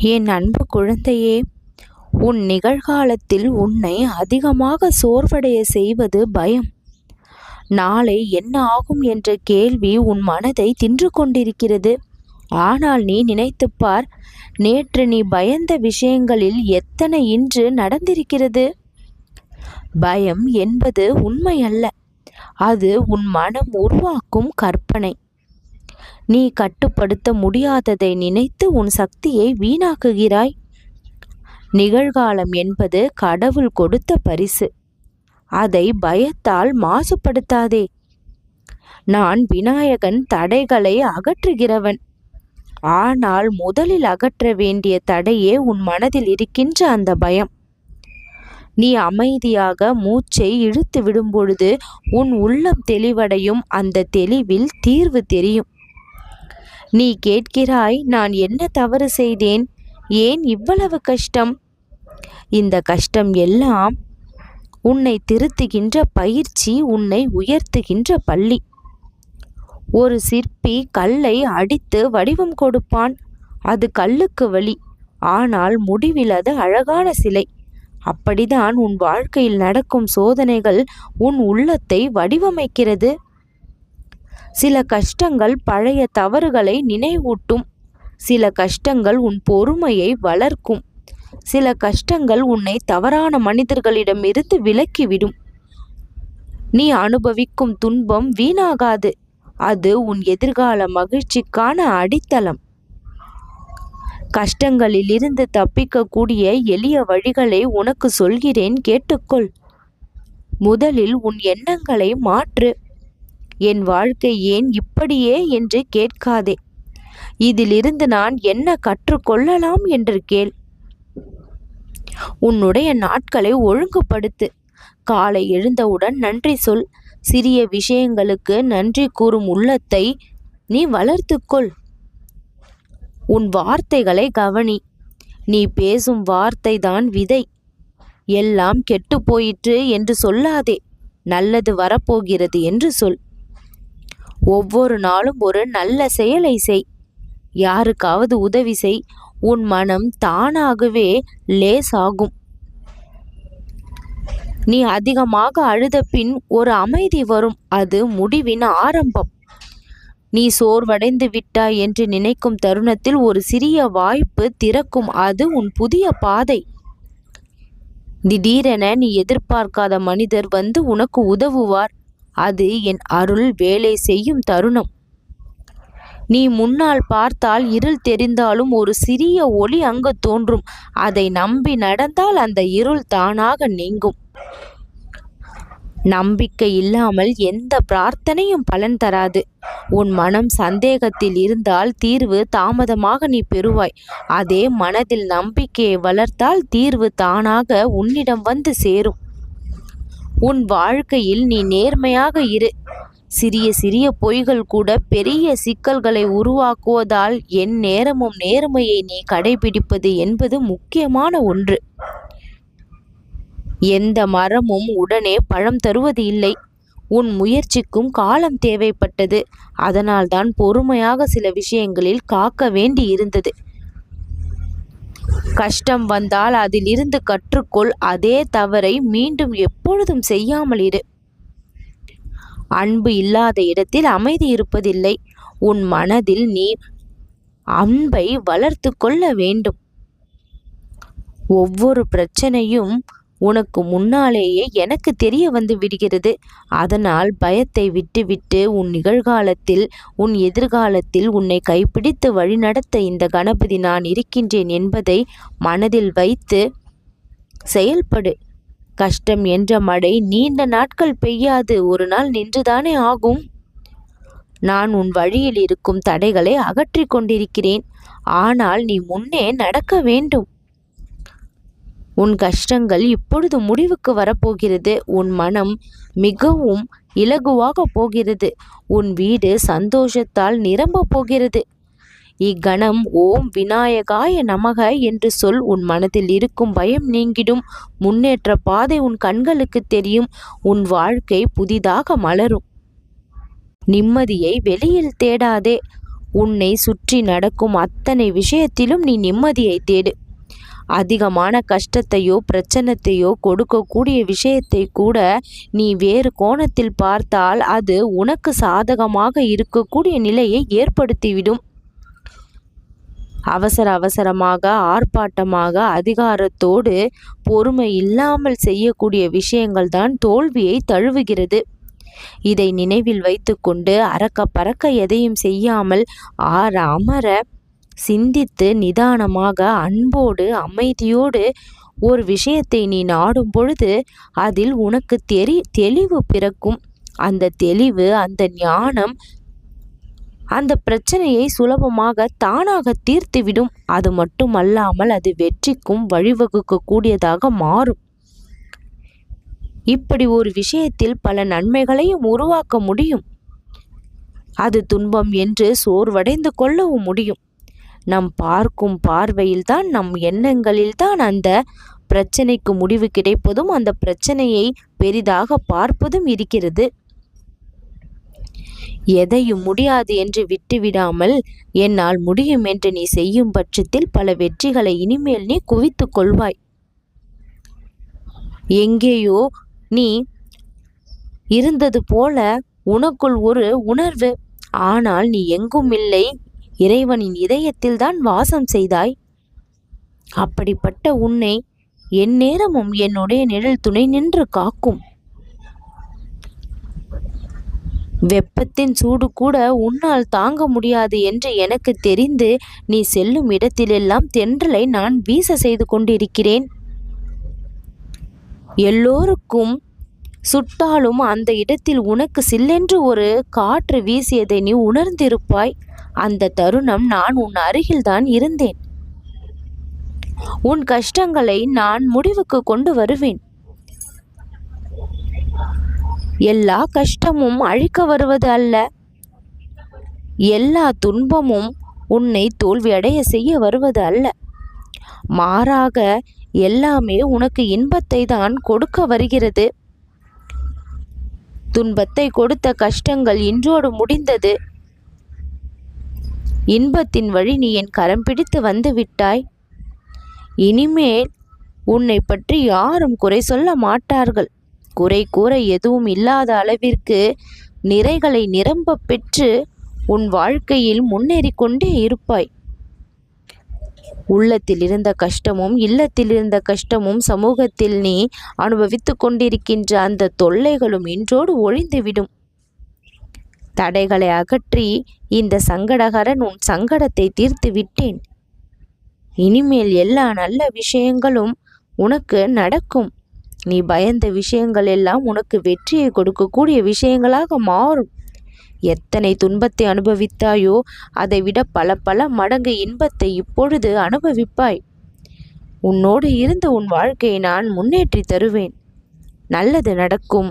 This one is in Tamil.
என் அன்பு குழந்தையே உன் நிகழ்காலத்தில் உன்னை அதிகமாக சோர்வடைய செய்வது பயம். நாளை என்ன ஆகும் என்ற கேள்வி உன் மனதை தின்று கொண்டிருக்கிறது. ஆனால் நீ நினைத்துப் பார் நேற்று நீ பயந்த விஷயங்களில் எத்தனை இன்று நடந்திருக்கிறது? பயம் என்பது உண்மையல்ல. அது உன் மனம் உருவாக்கும் கற்பனை. நீ கட்டுப்படுத்த முடியாததை நினைத்து உன் சக்தியை வீணாக்குகிறாய். நிகழ்காலம் என்பது கடவுள் கொடுத்த பரிசு. அதை பயத்தால் மாசுபடுத்தாதே. நான் விநாயகன் தடைகளை அகற்றுகிறவன். ஆனால் முதலில் அகற்ற வேண்டிய தடையே உன் மனதில் இருக்கின்ற அந்த பயம். நீ அமைதியாக மூச்சை இழுத்து விடும் பொழுது உன் உள்ளம் தெளிவடையும் அந்த தெளிவில் தீர்வு தெரியும். நீ கேட்கிறாய் நான் என்ன தவறு செய்தேன்? ஏன் இவ்வளவு கஷ்டம்? இந்த கஷ்டம் எல்லாம் உன்னை திருத்துகின்ற பயிற்சி உன்னை உயர்த்துகின்ற பள்ளி. ஒரு சிற்பி கல்லை அடித்து வடிவம் கொடுப்பான். அது கல்லுக்கு வழி ஆனால் முடிவில் அது அழகான சிலை. அப்படிதான் உன் வாழ்க்கையில் நடக்கும் சோதனைகள் உன் உள்ளத்தை வடிவமைக்கிறது. சில கஷ்டங்கள் பழைய தவறுகளை நினைவூட்டும். சில கஷ்டங்கள் உன் பொறுமையை வளர்க்கும். சில கஷ்டங்கள் உன்னை தவறான மனிதர்களிடமிருந்து விலக்கிவிடும். நீ அனுபவிக்கும் துன்பம் வீணாகாது. அது உன் எதிர்கால மகிழ்ச்சிக்கான அடித்தளம். கஷ்டங்களிலிருந்து தப்பிக்கக்கூடிய எளிய வழிகளை உனக்கு சொல்கிறேன் கேட்டுக்கொள். முதலில் உன் எண்ணங்களை மாற்று. என் வாழ்க்கை ஏன் இப்படியே என்று கேட்காதே. இதிலிருந்து நான் என்ன கற்றுக்கொள்ளலாம் என்று கேள். உன்னுடைய நாட்களை ஒழுங்குபடுத்து. காலை எழுந்தவுடன் நன்றி சொல். சிறிய விஷயங்களுக்கு நன்றி கூறும் உள்ளத்தை நீ வளர்த்துக்கொள். உன் வார்த்தைகளை கவனி. நீ பேசும் வார்த்தை தான் விதை. எல்லாம் கெட்டு போயிற்று என்று சொல்லாதே. நல்லது வரப்போகிறது என்று சொல். ஒவ்வொரு நாளும் ஒரு நல்ல செயலை செய். யாருக்காவது உதவி செய். உன் மனம் தானாகவே லேசாகும். நீ அதிகமாக அழுத பின் ஒரு அமைதி வரும். அது முடிவின் ஆரம்பம். நீ சோர்வடைந்து விட்டாய் என்று நினைக்கும் தருணத்தில் ஒரு சிறிய வாய்ப்பு திறக்கும். அது உன் புதிய பாதை. திடீரென நீ எதிர்பார்க்காத மனிதர் வந்து உனக்கு உதவுவார். அது என் அருள் வேலை செய்யும் தருணம். நீ முன்னால் பார்த்தால் இருள் தெரிந்தாலும் ஒரு சிறிய ஒளி அங்கு தோன்றும். அதை நம்பி நடந்தால் அந்த இருள் தானாக நீங்கும். நம்பிக்கை இல்லாமல் எந்த பிரார்த்தனையும் பலன் தராது. உன் மனம் சந்தேகத்தில் இருந்தால் தீர்வு தாமதமாக நீ பெறுவாய். அதே மனதில் நம்பிக்கையை வளர்த்தால் தீர்வு தானாக உன்னிடம் வந்து சேரும். உன் வாழ்க்கையில் நீ நேர்மையாக இரு. சிறிய சிறிய பொய்கள் கூட பெரிய சிக்கல்களை உருவாக்குவதால் என் நேரமும் நேர்மையை நீ கடைபிடிப்பது என்பது முக்கியமான ஒன்று. எந்த மரமும் உடனே பழம் தருவது இல்லை. உன் முயற்சிக்கும் காலம் தேவைப்பட்டது. அதனால்தான் பொறுமையாக சில விஷயங்களில் காக்க வேண்டி இருந்தது கஷ்டம் வந்தால் அதிலிருந்து கற்றுக்கொள். அதே தவறை மீண்டும் எப்பொழுதும் செய்யாமல் இரு. அன்பு இல்லாத இடத்தில் அமைதி இருப்பதில்லை. உன் மனதில் நீ அன்பை வளர்த்து கொள்ள வேண்டும். ஒவ்வொரு பிரச்சனையும் உனக்கு முன்னாலேயே எனக்கு தெரிய வந்து விடுகிறது. அதனால் பயத்தை விட்டுவிட்டு உன் நிகழ்காலத்தில் உன் எதிர்காலத்தில் உன்னை கைப்பிடித்து வழிநடத்த இந்த கணபதி நான் இருக்கின்றேன் என்பதை மனதில் வைத்து செயல்படு. கஷ்டம் என்ற மழை நீண்ட நாட்கள் பெய்யாது. ஒரு நாள் நின்றுதானே ஆகும். நான் உன் வழியில் இருக்கும் தடைகளை அகற்றிக் கொண்டிருக்கிறேன். ஆனால் நீ முன்னே நடக்க வேண்டும். உன் கஷ்டங்கள் இப்பொழுது முடிவுக்கு வரப்போகிறது. உன் மனம் மிகவும் இலகுவாக போகிறது. உன் வீடு சந்தோஷத்தால் நிரம்ப போகிறது. இக்கணம் ஓம் விநாயகாய நமக என்று சொல். உன் மனதில் இருக்கும் பயம் நீங்கிடும். முன்னேற்ற பாதை உன் கண்களுக்கு தெரியும். உன் வாழ்க்கை புதிதாக மலரும். நிம்மதியை வெளியில் தேடாதே. உன்னை சுற்றி நடக்கும் அத்தனை விஷயத்திலும் நீ நிம்மதியை தேடு. அதிகமான கஷ்டத்தையோ பிரச்சனத்தையோ கொடுக்கக்கூடிய விஷயத்தை கூட நீ வேறு கோணத்தில் பார்த்தால் அது உனக்கு சாதகமாக இருக்கக்கூடிய நிலையை ஏற்படுத்திவிடும். அவசர அவசரமாக ஆர்ப்பாட்டமாக அதிகாரத்தோடு பொறுமை இல்லாமல் செய்யக்கூடிய விஷயங்கள் தான் தோல்வியை தழுவுகிறது. இதை நினைவில் வைத்துக்கொண்டு அறக்க பறக்க எதையும் செய்யாமல் ஆற அமர சிந்தித்து நிதானமாக அன்போடு அமைதியோடு ஒரு விஷயத்தை நீ நாடும் பொழுது அதில் உனக்கு தெரி தெளிவு பிறக்கும். அந்த தெளிவு அந்த ஞானம் அந்த பிரச்சனையை சுலபமாக தானாக தீர்த்துவிடும். அது மட்டுமல்லாமல் அது வெற்றிக்கும் வழிவகுக்கக்கூடியதாக மாறும். இப்படி ஒரு விஷயத்தில் பல நன்மைகளையும் உருவாக்க முடியும். அது துன்பம் என்று சோர்வடைந்து கொள்ளவும் முடியும். நம் பார்க்கும் பார்வையில்தான் நம் எண்ணங்களில்தான் அந்த பிரச்சனைக்கு முடிவு கிடைப்பதும் அந்த பிரச்சனையை பெரிதாக பார்ப்பதும் இருக்கிறது. எதையும் முடியாது என்று விட்டுவிடாமல் என்னால் முடியும் என்று நீ செய்யும் பட்சத்தில் பல வெற்றிகளை இனிமேல் நீ குவித்து கொள்வாய். எங்கேயோ நீ இருந்தது போல உனக்குள் ஒரு உணர்வு. ஆனால் நீ எங்கும் இல்லை இறைவனின் இதயத்தில்தான் வாசம் செய்தாய். அப்படிப்பட்ட உன்னை எந்நேரமும் என்னுடைய நிழல் துணை நின்று காக்கும். வெப்பத்தின் சூடு கூட உன்னால் தாங்க முடியாது என்று எனக்கு தெரிந்து நீ செல்லும் இடத்திலெல்லாம் தென்றலை நான் வீச செய்து கொண்டிருக்கிறேன். எல்லோருக்கும் சுட்டாலும் அந்த இடத்தில் உனக்கு சில்லென்று ஒரு காற்று வீசியதை நீ உணர்ந்திருப்பாய். அந்த தருணம் நான் உன் அருகில்தான் இருந்தேன். உன் கஷ்டங்களை நான் முடிவுக்கு கொண்டு வருவேன். எல்லா கஷ்டமும் அழிக்க வருவது அல்ல. எல்லா துன்பமும் உன்னை தோல்வியடைய செய்ய வருவது அல்ல. மாறாக எல்லாமே உனக்கு இன்பத்தை தான் கொடுக்க வருகிறது. துன்பத்தை கொடுத்த கஷ்டங்கள் இன்றோடு முடிந்தது. இன்பத்தின் வழி நீ என் கரம் பிடித்து வந்து விட்டாய். இனிமேல் உன்னை பற்றி யாரும் குறை சொல்ல மாட்டார்கள். குறை கூற எதுவும் இல்லாத அளவிற்கு நிறைகளை நிரம்ப பெற்று உன் வாழ்க்கையில் முன்னேறி கொண்டே இருப்பாய். உள்ளத்தில் இருந்த கஷ்டமும் இல்லத்தில் இருந்த கஷ்டமும் சமூகத்தில் நீ அனுபவித்து கொண்டிருக்கின்ற அந்த தொல்லைகளும் இன்றோடு ஒழிந்துவிடும். தடைகளை அகற்றி இந்த சங்கடகரன் உன் சங்கடத்தை தீர்த்து விட்டேன். இனிமேல் எல்லா நல்ல விஷயங்களும் உனக்கு நடக்கும். நீ பயந்த விஷயங்கள் எல்லாம் உனக்கு வெற்றியை கொடுக்கக்கூடிய விஷயங்களாக மாறும். எத்தனை துன்பத்தை அனுபவித்தாயோ அதை விட பல பல மடங்கு இன்பத்தை இப்பொழுது அனுபவிப்பாய். உன்னோடு இருந்து உன் வாழ்க்கையை நான் முன்னேற்றி தருவேன். நல்லது நடக்கும்.